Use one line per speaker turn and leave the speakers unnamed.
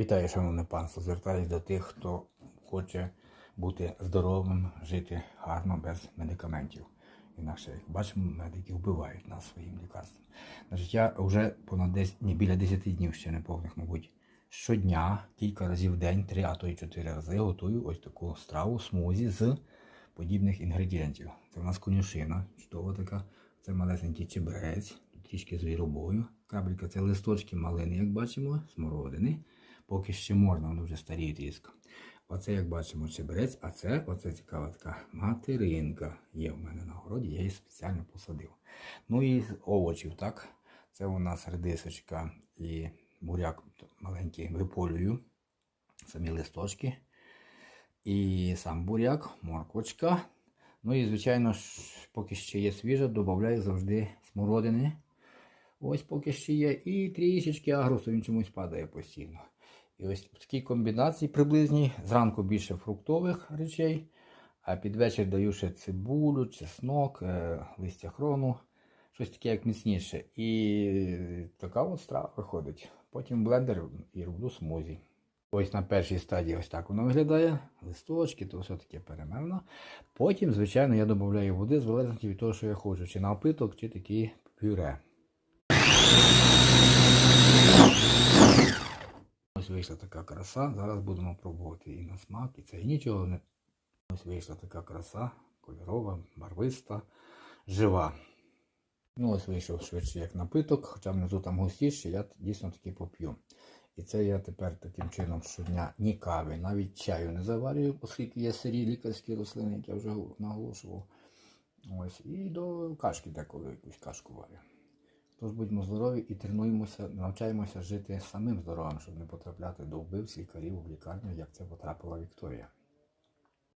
Вітаю, шановне панство. Звертаюсь до тих, хто хоче бути здоровим, жити гарно без медикаментів. Інакше, як бачимо, медики вбивають нас своїм лікарством. Значить, я вже понад десь, ні, біля 10 днів ще не повних, мабуть, щодня, кілька разів в день, три, а то й чотири рази готую ось таку страву смузі з подібних інгредієнтів. Це в нас конюшина, чудова така, це малесенький чебрець, трішки звіробою. Капелька це листочки малини, як бачимо, смородини. Поки ще можна, воно вже старіє тріска. Оце, як бачимо, чебрець, а це оце цікава така материнка. Є в мене на городі, я її спеціально посадив. Ну і з овочів, так. Це у нас редисочка і буряк маленький виполюю. Самі листочки. І сам буряк, морквочка. Ну і, звичайно, поки ще є свіжа, додаю завжди смородини. Ось поки ще є. І трішечки агрусу, він чомусь падає постійно. І ось в такій комбінації приблизній. Зранку більше фруктових речей, а під вечір даю ще цибулю, чеснок, е, листя хрону, щось таке як міцніше. І така от страва виходить. Потім блендер і роблю смузі. Ось на першій стадії ось так воно виглядає. Листочки, то все таке перемелено. Потім, звичайно, я додаю води, в залежності від того, що я хочу, чи напиток, чи такі пюре. Ось вийшла така краса. Зараз будемо пробувати і на смак, і це і нічого не. Ось вийшла така краса, кольорова, барвиста, жива. Ну, ось вийшов швидше як напиток, хоча внизу там густіше, я дійсно таки поп'ю. І це я тепер таким чином щодня ні кави, навіть чаю не заварюю, оскільки є сирі лікарські рослини, як я вже наголошував. Ось, і до кашки деколи якусь кашку варю. Тож будьмо здорові і тренуємося, навчаємося жити самим здоровим, щоб не потрапляти до вбивць лікарів в лікарню, як це потрапила Вікторія.